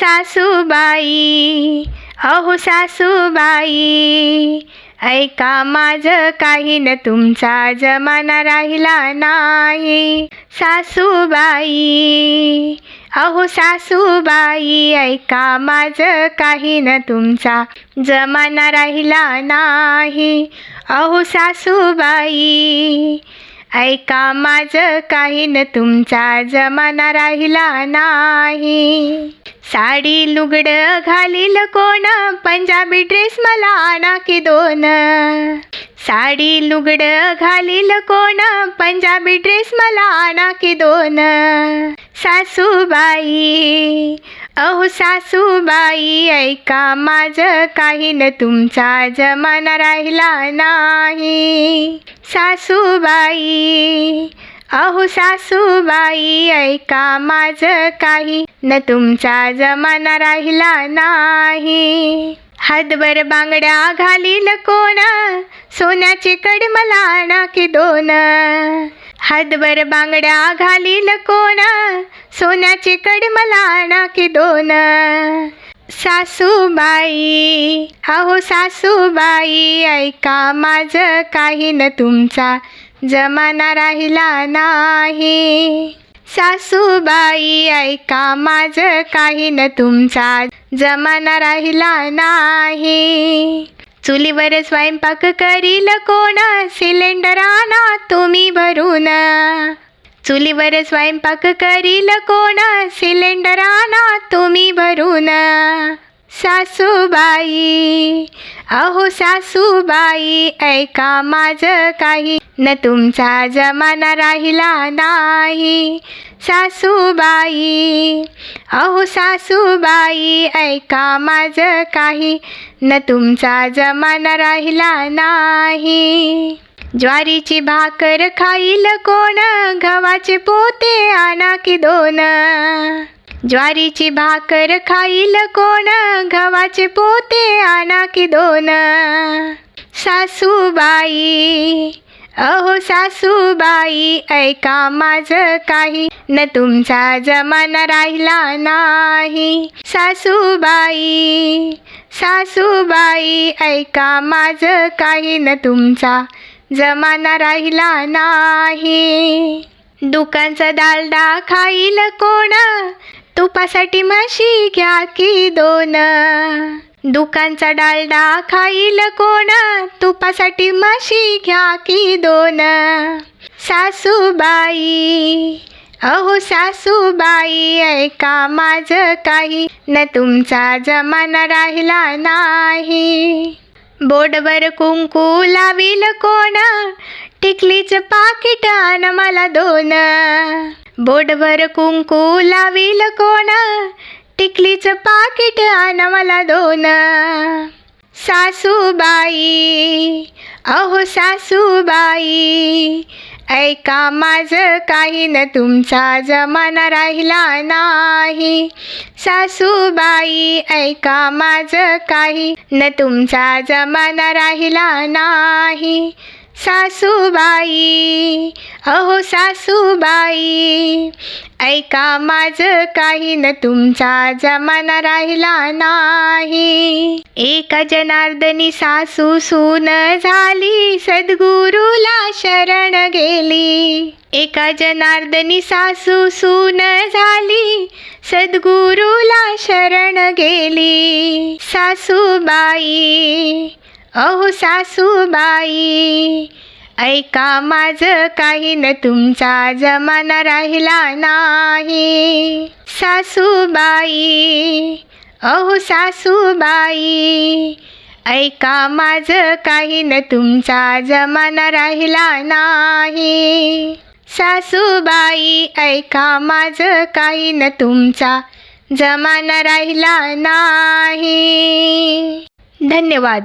सासूबाई. अहो सासूबाई ऐका माझं काही न तुमचा जमाना राहिला नाही. सासूबाई अहो सासूबाई ऐका माझं काही न तुमचा जमाना राहिला नाही. अहो सासूबाई ऐका माझं काही न तुमचा जमाना राहिला नाही. साडी लुगडं घालील कोण? पंजाबी ड्रेस मला आणा की दोन. साडी लुगडं घालील कोण? पंजाबी ड्रेस मला आणा की दोन. सासूबाई अहो सासूबाई ऐका माझं काही न तुमचा जमाना राहिला नाही. सासूबाई अहो सासूबाई ऐका माझं काही. न तुमचा जमाना राहिला नाही. हातभर बांगड्या घालील कोण? सोन्याची कड मला आणा की दोन. हातभर बांगड्या घालील कोण? सोन्याची कड मला आणा की दोन. सासूबाई अहो सासूबाई ऐका माझं काही. न तुमचा जमाना राहिला नाही. सासूबाई ऐका माझं काही न तुमचा जमाना राहिला नाही. चुलीवर स्वयंपाक करील कोण? सिलेंडर आणा तुम्ही भरून. चुलीवर स्वयंपाक करील कोण? सिलेंडर आणा तुम्ही भरून. सासूबाई. अहो सासूबाई ऐका माझं काही. न तुमचा जमाना राहिला नाही. सासूबाई अहो सासूबाई ऐका माझं काही. न तुमचा जमाना राहिला नाही. ज्वारीची भाकर खाईल कोण? गव्हाचे पोते आणा की दोन? ज्वारीची भाकर खाईल कोण? गव्हाचे पोते आणा की दोन? सासूबाई अहो सासूबाई ऐका माझं काही. न तुमचा जमाना राहिला नाही. सासूबाई सासूबाई ऐका माझं काही. न तुमचा जमाना राहिला नाही. दुकानचा दालदा खाईल कोण? तुपासाठी म्हशी घ्या की दोन. दुकानचा डालडा खाईल कोण? तुपासाठी म्हशी घ्या की दोन. सासूबाई अहो सासूबाई ऐका माझं काही. न तुमचा जमाना राहिला नाही. बोर्डवर कुंकू लावील कोण? टिकलीचं पाकिट आण मला दोन. बोटभर कुंकू लावील कोण? टिकलीचं पाकिट आण मला दोन. सासूबाई अहो सासूबाई ऐका माझं काही न तुमचा जमाना राहिला नाही. सासूबाई ऐका माझं काही न तुमचा जमाना राहिला नाही. सासूबाई. अहो सासूबाई ऐका माझं काही न तुमचा जमाना राहिला नाही. एका जनार्दनी सासू सून झाली सद्गुरूला शरण गेली. एका जनार्दनी सासू सून झाली सद्गुरूला शरण गेली. सासूबाई अहो सासूबाई ऐका माझं काही न तुमचा जमाना राहिला नाही. सासूबाई अहो सासूबाई ऐका माझं काही न तुमचा जमाना राहिला नाही. सासूबाई ऐका माझं काही न तुमचा जमाना राहिला नाही. धन्यवाद.